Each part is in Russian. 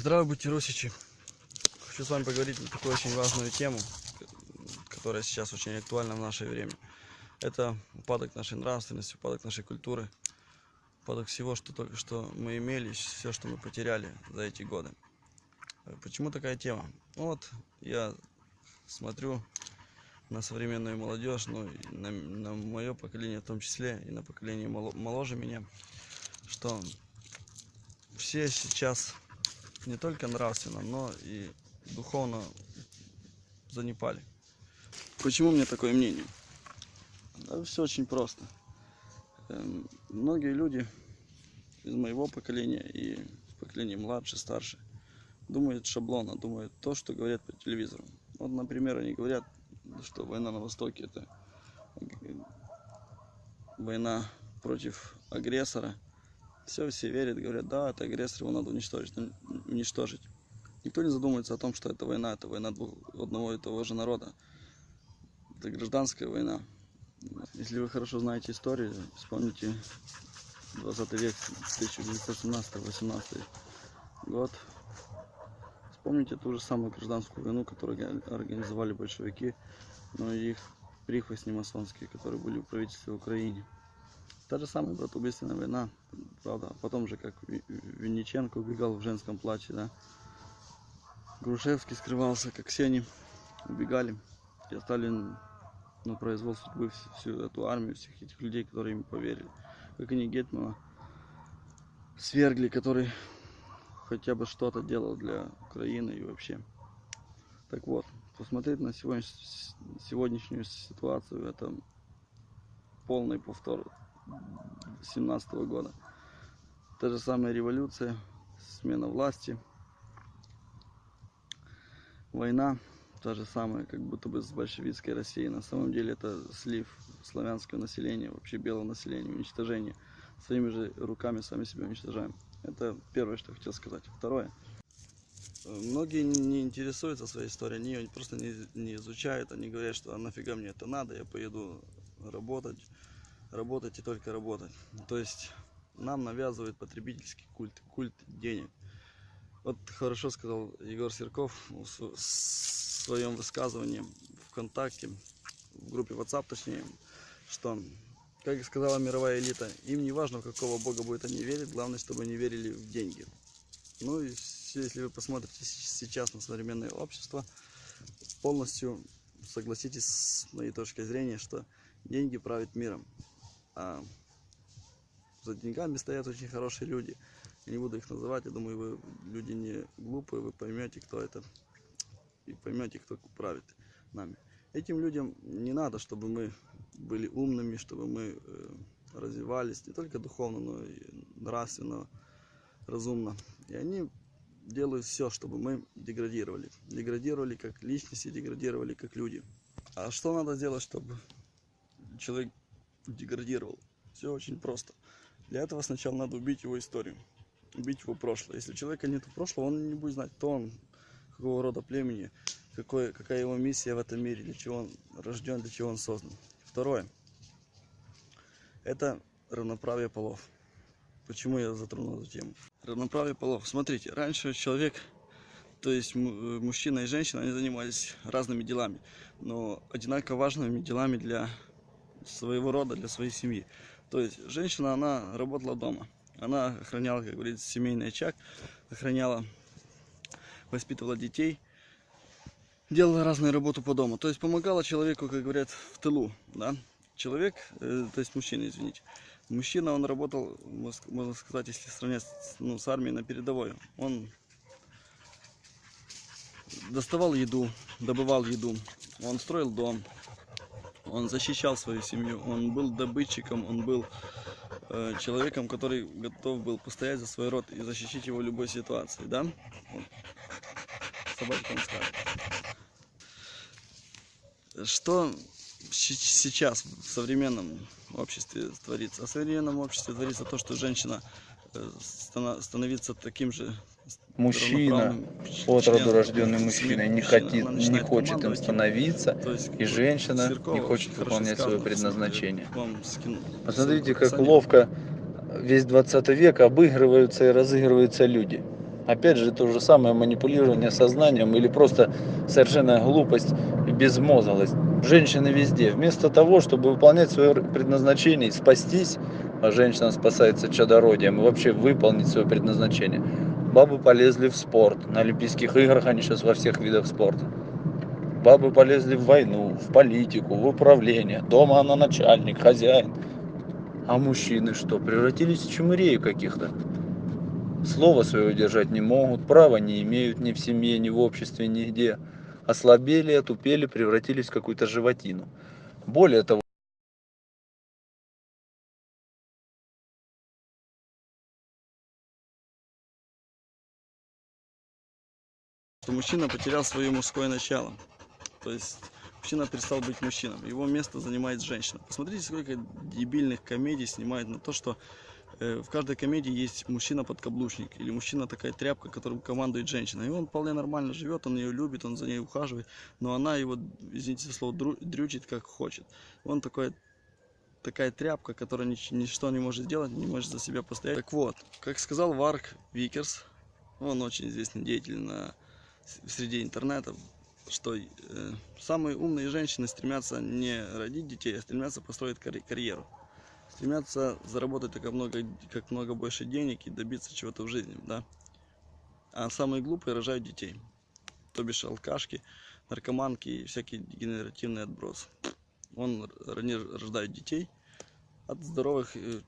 Здравствуйте, Русичи. Хочу с вами поговорить на такую очень важную тему, которая сейчас очень актуальна в наше время. Это упадок нашей нравственности, упадок нашей культуры, упадок всего, что только что мы имели, все, что мы потеряли за эти годы. Э, Почему такая тема? Ну вот, я смотрю на современную молодежь, ну, и на, мое поколение в том числе, и на поколение моло- моложе меня, что все сейчас не только нравственно, но и духовно занепали. Почему у меня такое мнение? Да, все очень просто. Эм, Многие люди из моего поколения и поколения младше, старше думают шаблонно, думают то, что говорят по телевизору. Вот, например, они говорят, что война на Востоке это э, война против агрессора. Все, все верят, говорят, да, это агрессор, его надо уничтожить. Уничтожить. Никто не задумывается о том, что это война, это война двух, одного и того же народа. Это гражданская война. Если вы хорошо знаете историю, вспомните 20 век, 1917-18 год. Вспомните ту же самую гражданскую войну, которую организовали большевики, но их прихвостни масонские, которые были в правительстве в Украине. Та же самая братоубийственная война, правда. Потом же, как Ви- Винниченко убегал в женском платье, да. Грушевский скрывался, как все они убегали и оставили на произвол судьбы вс- всю эту армию, всех этих людей, которые им поверили. Как они Гетмана свергли, который хотя бы что-то делал для Украины и вообще. Так вот, посмотреть на сегодня, сегодняшнюю ситуацию, это полный повтор 17 года. Та же самая революция, смена власти, война, та же самая, как будто бы с большевистской Россией. На самом деле это слив славянского населения, вообще белого населения, уничтожение. Своими же руками сами себя уничтожаем. Это первое, что я хотел сказать. Второе. Многие не интересуются своей историей, они её просто не, не изучают, они говорят, что а нафига мне это надо, я поеду работать, работать и только работать. То есть нам навязывают потребительский культ, культ денег. Вот хорошо сказал Егор Серков в св- в своем высказывании ВКонтакте, в группе WhatsApp точнее, что, как сказала мировая элита, им не важно, в какого бога будет они верить, главное, чтобы они верили в деньги. Ну и если вы посмотрите сейчас на современное общество, полностью согласитесь с моей точкой зрения, что деньги правят миром. А за деньгами стоят очень хорошие люди. Я не буду их называть, я думаю, вы люди не глупые, вы поймете, кто это. И поймете, кто правит нами. Этим людям не надо, чтобы мы были умными, чтобы мы э, развивались не только духовно, но и нравственно, разумно. И они делают все, чтобы мы деградировали. Деградировали как личности, деградировали как люди. А что надо сделать, чтобы человек деградировал? Все очень просто. Для этого сначала надо убить его историю, убить его прошлое. Если у человека нет прошлого, он не будет знать, кто он, какого рода племени, какой, какая его миссия в этом мире, для чего он рожден, для чего он создан. Второе. Это равноправие полов. Почему я затронул эту тему? Равноправие полов. Смотрите, раньше человек, то есть э, мужчина и женщина, они занимались разными делами, но одинаково важными делами для своего рода, для своей семьи. То есть женщина, она работала дома. Она охраняла, как говорится, семейный очаг, охраняла, воспитывала детей, делала разную работу по дому. То есть помогала человеку, как говорят, в тылу, да. Человек, э, то есть мужчина, извините. Мужчина, он работал, можно сказать, если сравнять ну, с армией на передовой. Он доставал еду, добывал еду, он строил дом, он защищал свою семью, он был добытчиком, он был э, человеком, который готов был постоять за свой род и защитить его в любой ситуации, да? Вот. Собачка вам скажет. Что сейчас в современном обществе творится? В современном обществе творится то, что женщина э, становится таким же Мужчина, от роду рожденный мужчина, не, хотит, не хочет им становиться, и женщина не хочет выполнять свое предназначение. Посмотрите, в как ловко весь 20 век обыгрываются и разыгрываются люди. Опять же, то же самое манипулирование сознанием или просто совершенная глупость и безмозглость. Женщины везде. Вместо того, чтобы выполнять свое предназначение и спастись, а женщина спасается чадородием, и вообще выполнить свое предназначение, бабы полезли в спорт. На Олимпийских играх они сейчас во всех видах спорта. Бабы полезли в войну, в политику, в управление. Дома она начальник, хозяин. А мужчины что, превратились в чумырей каких-то? Слова своего держать не могут, права не имеют ни в семье, ни в обществе, нигде. Ослабели, отупели, превратились в какую-то животину. Более того, что мужчина потерял свое мужское начало. То есть мужчина перестал быть мужчиной. Его место занимает женщина. Посмотрите, сколько дебильных комедий снимают на то, что э, в каждой комедии есть мужчина-подкаблучник или мужчина такая тряпка, которым командует женщина. И он вполне нормально живет, он ее любит, он за ней ухаживает, но она его, извините за слово, дрючит как хочет. Он такой такая тряпка, которая нич- ничто не может сделать, не может за себя постоять. Так вот, как сказал Варк Викерс, он очень известный деятель на, среди интернета, что э, самые умные женщины стремятся не родить детей, а стремятся построить карь- карьеру. Стремятся заработать так много, как много больше денег и добиться чего-то в жизни, да. А самые глупые рожают детей. То бишь алкашки, наркоманки и всякие генеративные отбросы. Он, они рождают детей от здоровых э,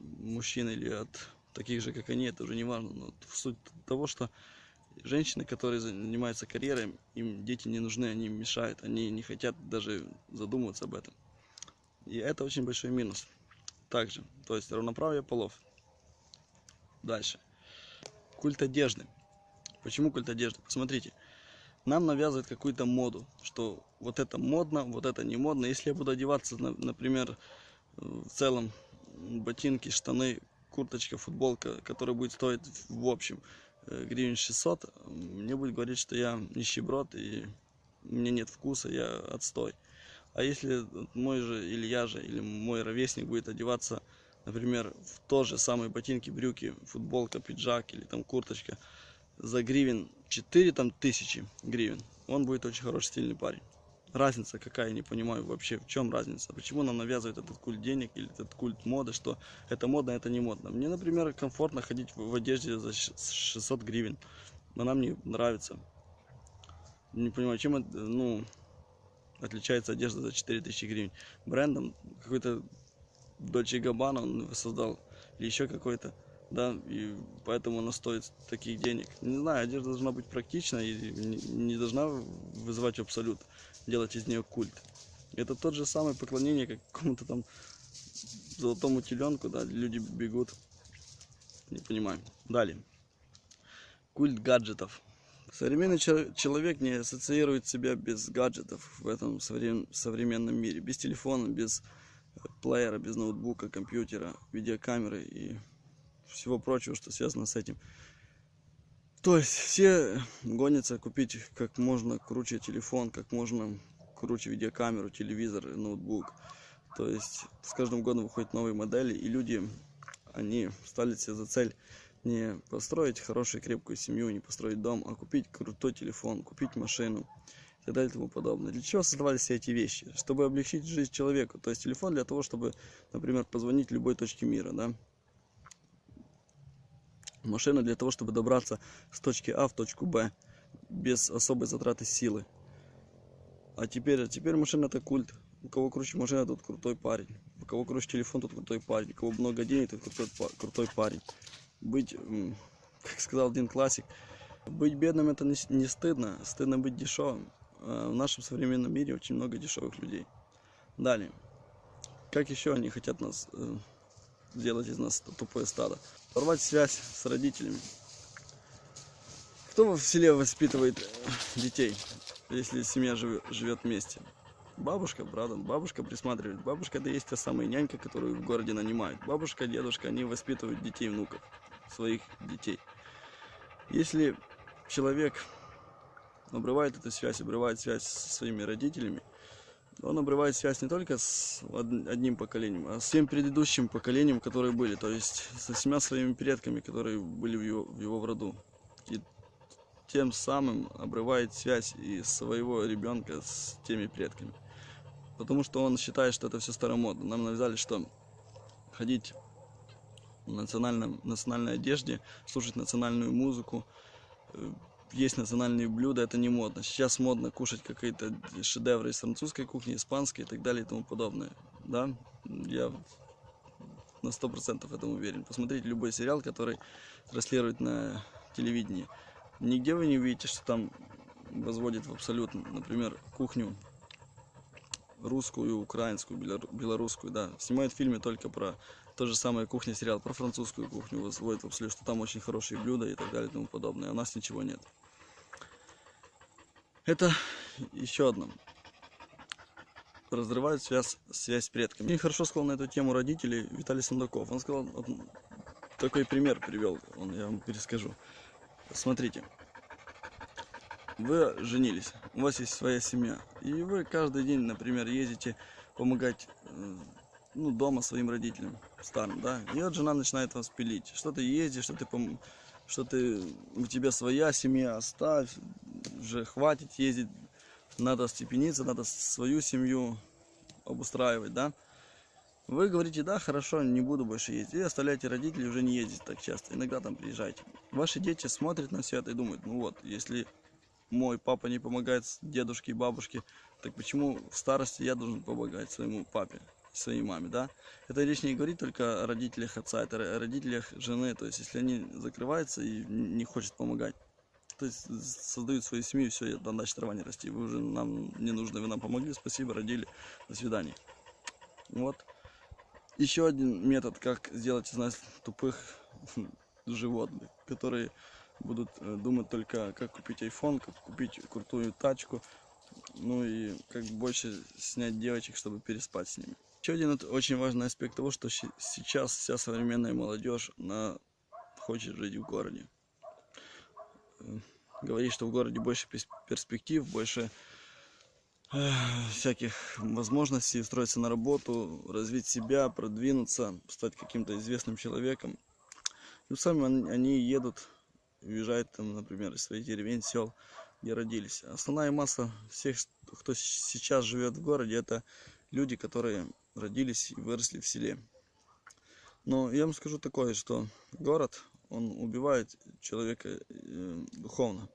мужчин или от таких же, как они, это уже не важно. Но суть того, что женщины, которые занимаются карьерой, им дети не нужны, они им мешают, они не хотят даже задумываться об этом. И это очень большой минус. Также, то есть равноправие полов. Дальше. Культ одежды. Почему культ одежды? Посмотрите, нам навязывают какую-то моду, что вот это модно, вот это не модно. Если я буду одеваться, на- например, в целом ботинки, штаны, курточка, футболка, которая будет стоить в общем э, гривен 600, мне будет говорить, что я нищеброд и мне нет вкуса, я отстой. А если мой же, или я же, или мой ровесник будет одеваться, например, в то же самые ботинки, брюки, футболка, пиджак или там курточка за гривен 4 там тысячи гривен, он будет очень хороший стильный парень. Разница какая, не понимаю вообще, в чем разница. Почему нам навязывают этот культ денег или этот культ моды, что это модно, это не модно. Мне, например, комфортно ходить в одежде за щ- 600 гривен. Она мне нравится. Не понимаю, чем это, ну, отличается одежда за 4000 гривен. Брендом какой-то Dolce Gabbana он создал, или еще какой-то, да, и поэтому она стоит таких денег. Не знаю, одежда должна быть практична и не должна вызывать абсолют, делать из нее культ. Это тот же самое поклонение, как какому-то там золотому теленку, да, люди бегут. Не понимаю. Далее. Культ гаджетов. Современный чел- человек не ассоциирует себя без гаджетов в этом соврем- современном мире. Без телефона, без э, плеера, без ноутбука, компьютера, видеокамеры и всего прочего, что связано с этим. То есть все гонятся купить как можно круче телефон, как можно круче видеокамеру, телевизор, ноутбук. То есть с каждым годом выходят новые модели, и люди, они ставили себе за цель не построить хорошую крепкую семью, не построить дом, а купить крутой телефон, купить машину и так далее и тому подобное. Для чего создавались все эти вещи? Чтобы облегчить жизнь человеку. То есть телефон для того, чтобы, например, позвонить любой точке мира, да? Машина для того, чтобы добраться с точки А в точку Б без особой затраты силы. А теперь, а теперь машина это культ. У кого круче машина, тот крутой парень. У кого круче телефон, тот крутой парень. У кого много денег, тот крутой, крутой парень. Быть, как сказал один классик, быть бедным это не, не стыдно, стыдно быть дешевым. А в нашем современном мире очень много дешевых людей. Далее. Как еще они хотят нас сделать из нас тупое стадо? Порвать связь с родителями. Кто в селе воспитывает э, детей, если семья живет, вместе? Бабушка, правда, бабушка присматривает. Бабушка это есть та самая нянька, которую в городе нанимают. Бабушка, дедушка, они воспитывают детей, внуков, своих детей. Если человек обрывает эту связь, обрывает связь со своими родителями, он обрывает связь не только с од- одним поколением, а с всем предыдущим поколением, которые были, то есть со всеми своими предками, которые были в его, в его в роду. И тем самым обрывает связь и своего ребенка с теми предками. Потому что он считает, что это все старомодно. Нам навязали, что ходить в национальном, национальной одежде, слушать национальную музыку, э, есть национальные блюда, это не модно. Сейчас модно кушать какие-то шедевры из французской кухни, испанской и так далее и тому подобное. Да, я на сто процентов этому уверен. Посмотрите любой сериал, который транслирует на телевидении. Нигде вы не увидите, что там возводит в абсолют, например, кухню русскую, украинскую, белору- белорусскую, да. Снимают фильмы только про то же самое кухня сериал, про французскую кухню возводит в абсолют, что там очень хорошие блюда и так далее и тому подобное. А у нас ничего нет. Это еще одно. Разрывают связь, связь с предками. Очень хорошо сказал на эту тему родителей Виталий Сундаков. Он сказал, вот такой пример привел, он, я вам перескажу. Смотрите, вы женились, у вас есть своя семья, и вы каждый день, например, ездите помогать э, ну, дома своим родителям старым, да, и вот жена начинает вас пилить, что ты ездишь, что ты, пом- что ты, у тебя своя семья, оставь, уже хватит ездить, надо степениться, надо свою семью обустраивать, да. Вы говорите, да, хорошо, не буду больше ездить. И оставляете родителей уже не ездить так часто. Иногда там приезжайте. Ваши дети смотрят на все это и думают, ну вот, если мой папа не помогает дедушке и бабушке, так почему в старости я должен помогать своему папе, своей маме, да? Это речь не говорит только о родителях отца, это о родителях жены. То есть, если они закрываются и не хочет помогать, то есть создают свою семью, все, там дальше трава не расти. Вы уже нам не нужны, вы нам помогли, спасибо, родили, до свидания. Вот. Еще один метод, как сделать из нас тупых животных, которые будут э, думать только, как купить iPhone, как купить крутую тачку, ну и как больше снять девочек, чтобы переспать с ними. Еще один очень важный аспект того, что сейчас вся современная молодежь она хочет жить в городе. Э, Говорит, что в городе больше перспектив, больше э, всяких возможностей устроиться на работу, развить себя, продвинуться, стать каким-то известным человеком. Вот сами они- едут, уезжают там, например, из своих деревень, сел, где родились. Основная масса всех, кто сейчас живет в городе, это люди, которые родились и выросли в селе. Но я вам скажу такое, что город, он убивает человека э, духовно.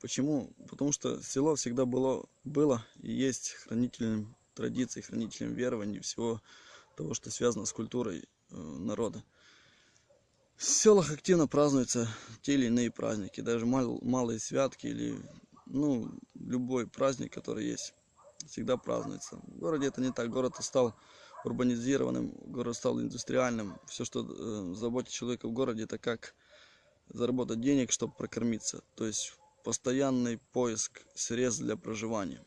Почему? Потому что село всегда было, было и есть хранителем традиций, хранителем верований, всего того, что связано с культурой э, народа. В селах активно празднуются те или иные праздники, даже мал- малые святки или ну, любой праздник, который есть, всегда празднуется. В городе это не так. Город стал урбанизированным, город стал индустриальным. Все, что э, заботит человека в городе, это как заработать денег, чтобы прокормиться. То есть постоянный поиск средств для проживания.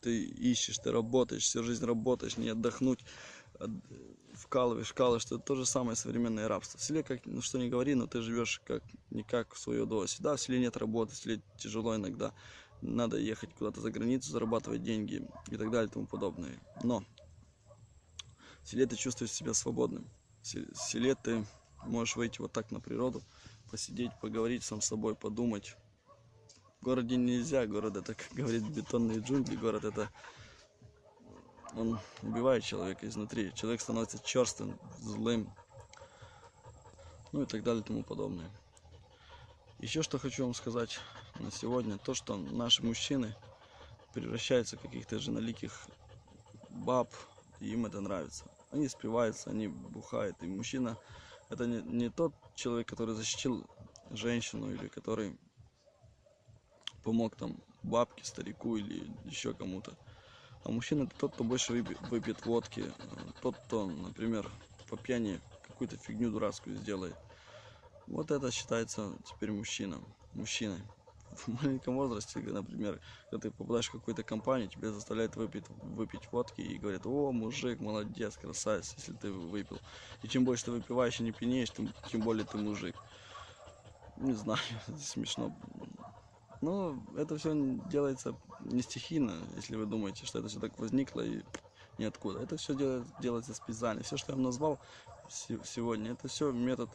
Ты ищешь, ты работаешь, всю жизнь работаешь, не отдохнуть, от- вкалываешь, вкалываешь. Это то же самое современное рабство. В селе, как, ну что не говори, но ты живешь как, не как в свое удовольствие. Да, в селе нет работы, в селе тяжело иногда. Надо ехать куда-то за границу, зарабатывать деньги и так далее и тому подобное. Но в селе ты чувствуешь себя свободным. В се- в селе ты можешь выйти вот так на природу, посидеть, поговорить сам с собой, подумать. В городе нельзя, город это, как говорит, бетонные джунгли, город это он убивает человека изнутри. Человек становится черствым, злым, ну и так далее и тому подобное. Еще что хочу вам сказать на сегодня, то, что наши мужчины превращаются в каких-то женоликих баб, и им это нравится. Они спиваются, они бухают, и мужчина это не, не тот человек, который защитил женщину или который помог там бабке, старику или еще кому-то. А мужчина это тот, кто больше выпи- выпьет водки, э, тот, кто, например, по пьяни какую-то фигню дурацкую сделает. Вот это считается теперь мужчина, мужчиной. В маленьком возрасте, например, когда ты попадаешь в какую-то компанию, тебя заставляют выпить, выпить водки и говорят, о, мужик, молодец, красавец, если ты выпил. И чем больше ты выпиваешь и не пьянеешь, тем, тем более ты мужик. Не знаю, это смешно. Но это все делается не стихийно, если вы думаете, что это все так возникло и ниоткуда. Это все делается специально. Все, что я вам назвал се- сегодня, это все метод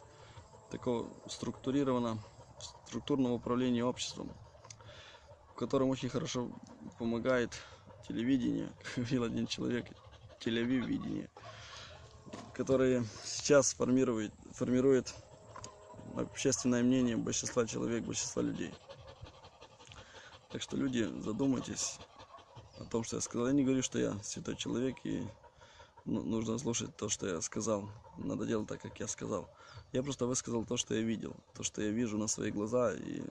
такого структурированного структурного управления обществом, в котором очень хорошо помогает телевидение, как говорил один человек, телевидение, которое сейчас формирует, формирует общественное мнение большинства человек, большинства людей. Так что люди, задумайтесь о том, что я сказал. Я не говорю, что я святой человек и нужно слушать то, что я сказал. Надо делать так, как я сказал. Я просто высказал то, что я видел, то, что я вижу на свои глаза и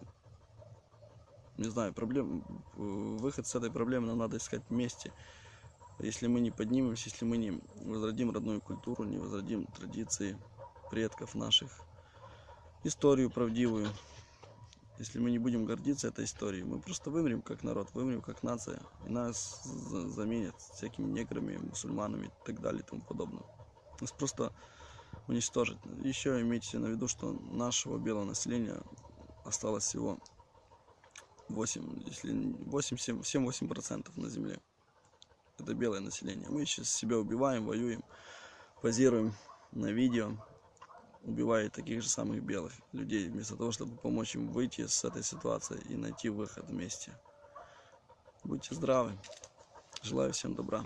не знаю, проблем, выход с этой проблемы нам надо искать вместе. Если мы не поднимемся, если мы не возродим родную культуру, не возродим традиции предков наших, историю правдивую, если мы не будем гордиться этой историей, мы просто вымрем как народ, вымрем как нация, и нас за- заменят всякими неграми, мусульманами и так далее и тому подобное. Нас просто уничтожат. Еще имейте на виду, что нашего белого населения осталось всего 8, если 8, 7, 7-8 процентов на земле. Это белое население. Мы сейчас себя убиваем, воюем, позируем на видео, убивая таких же самых белых людей, вместо того, чтобы помочь им выйти с этой ситуации и найти выход вместе. Будьте здравы. Желаю всем добра.